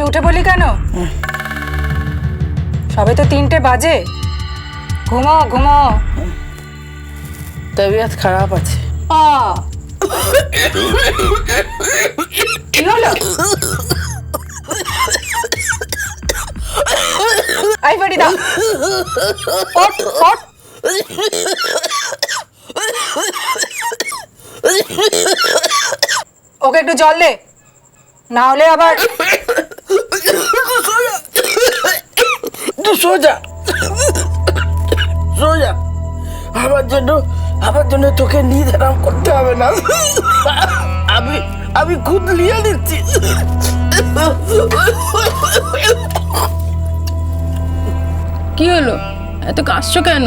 এক্ষুনি উঠে বলি কেন? সবে তো তিনটে বাজে। ঘুমো ঘুমো। তবিয়ত খারাপ আছে। কি হলো? আই বাড়ি দাও। ওঠ ওঠ। ওকে একটু জল দে। না হলে আবার সোজা। সোজা। আমার জন্য আমার জন্য তোকে নিদ আরাম করতে হবে না। আমি আমি খুদ লিয়ে দিচ্ছি। কি হলো? এত কাশছো কেন?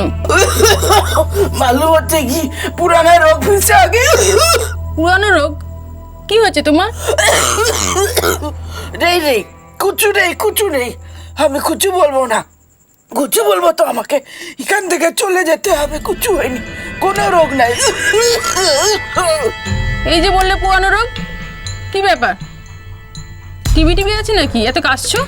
মালুম হচ্ছে কি? পুরানা রোগ ফিরছে আগে। পুরানো রোগ? কি হয়েছে তোমার? নেই নেই। কুচু নেই কুচু নেই। আমি কুচু বলব না। কুচু বলব তো আমাকে? এখান থেকে চলে যেতে হবে কুচু হয়নি। কোনো রোগ নাই। এই যে বললে পুরানো রোগ? কি ব্যাপার? টিভি টিভি আছে নাকি? এত কাশছো?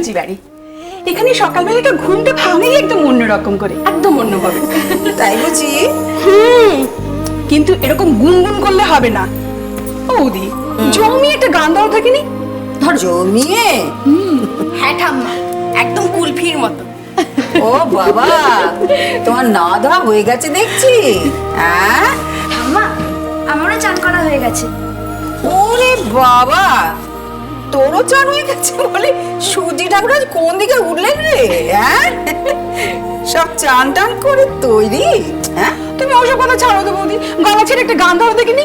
মুখার্জি বাড়ি। এখানে সকালবেলাটা ঘুমটা ভাঙেই একদম অন্যরকম করে। একদম অন্যভাবে তাই বুঝি? হুম কিন্তু এরকম গুনগুন করলে হবে না। ও বৌদি জমি একটা গান দেওয়া থাকেনি ধর জমিয়ে? হ্যাঁ ঠাম্মা একদম কুলফির মতো। ও বাবা তোমার না ধোয়া হয়ে গেছে দেখছি। হ্যাঁ ঠাম্মা আমারও চান করা হয়ে গেছে। ওরে বাবা চান হয়ে গেছে বলে? সুজি ঠাকুরাজ কোন দিকে উঠলেন রে? হ্যাঁ? সব চান টান করে তৈরি? হ্যাঁ? তুমি ওসব কথা ছাড়ো তো বৌদি। গলা ছেড়ে একটা গান দেওয়া দেখিনি?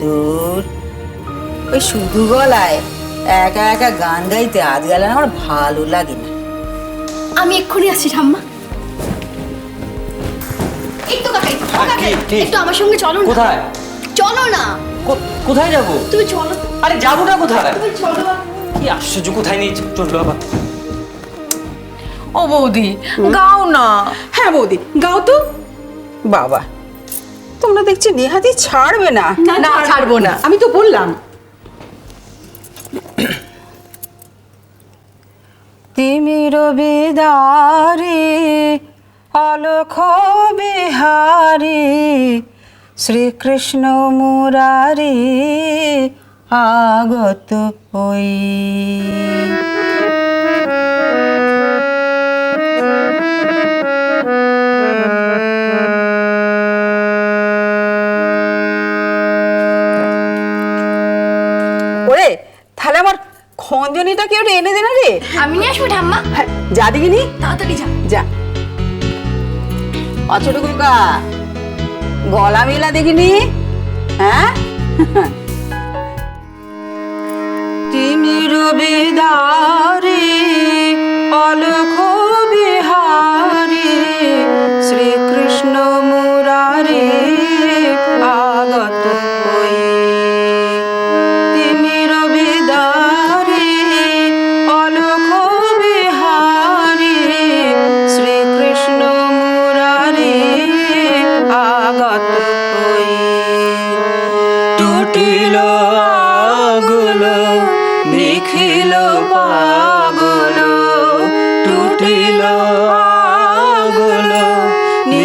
দূর। ওই শুধু গলায় একা একা গান গাইতে আজ গেলে আমার ভালো লাগে না। আমি এক্ষুনি আসছি ঠাম্মা। তো কাকাই কি? একটু আমার সঙ্গে চলো না। কোথায়? চলো না। কোথায় যাব? তুমি চলো। আরে যাব না কোথায়? তুমি চলো কি আশ্চর্য কোথায় নিয়ে চলল আবার ও বৌদি গাও না। হ্যাঁ বৌদি গাও তো। বাবা তোমরা দেখছি নেহাতি ছাড়বে না। না ছাড়বো না। আমি তো বললাম। তিমির বিদারে অলখ বিহারি শ্রীকৃষ্ণ মুরারি আগত হই। ওরে তাহলে আমার খঞ্জনিটা কেউ এনে দে না রে? আমি নিয়ে আসব ঠাম্মা। হ্যাঁ, যা দেখিনি? তাড়াতাড়ি যা। যা। অছোট কুকা গলা মেলা দেখিনি? হ্যাঁ? তিমির বেদারে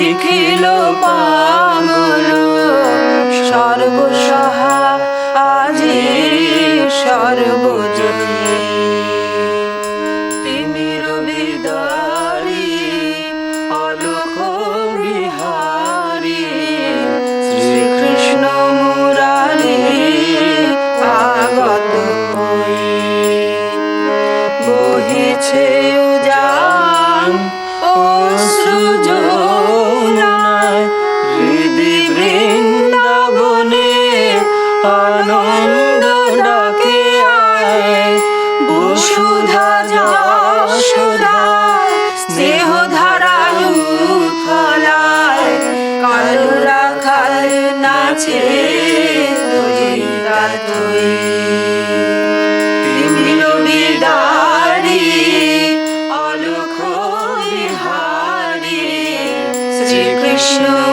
Because শ্রীকৃষ্ণ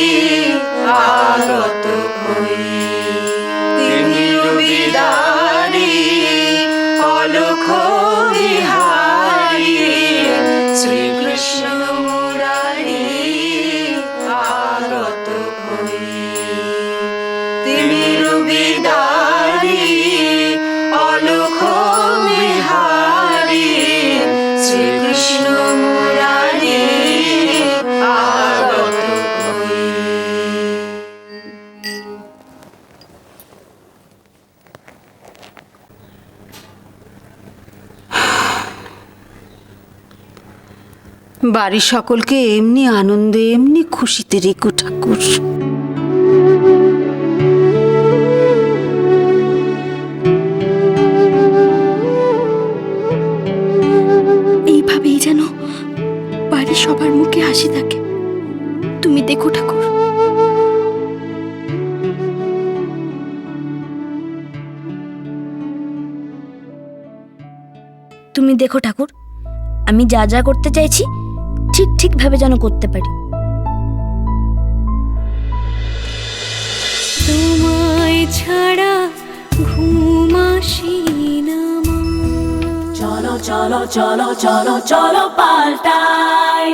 হই তিমির বিদারি বাড়ির সকলকে এমনি আনন্দে, এমনি খুশিতে রেখো ঠাকুর। এইভাবেই যেন বাড়ির সবার মুখে হাসি থাকে। তুমি দেখো ঠাকুর। তুমি দেখো ঠাকুর, আমি যা যা করতে চাইছি ঠিক ঠিকভাবে যেন করতে পারি। তোমায় ছাড়া ঘুমাসি না চলো চলো চলো চলো চলো পাল্টাই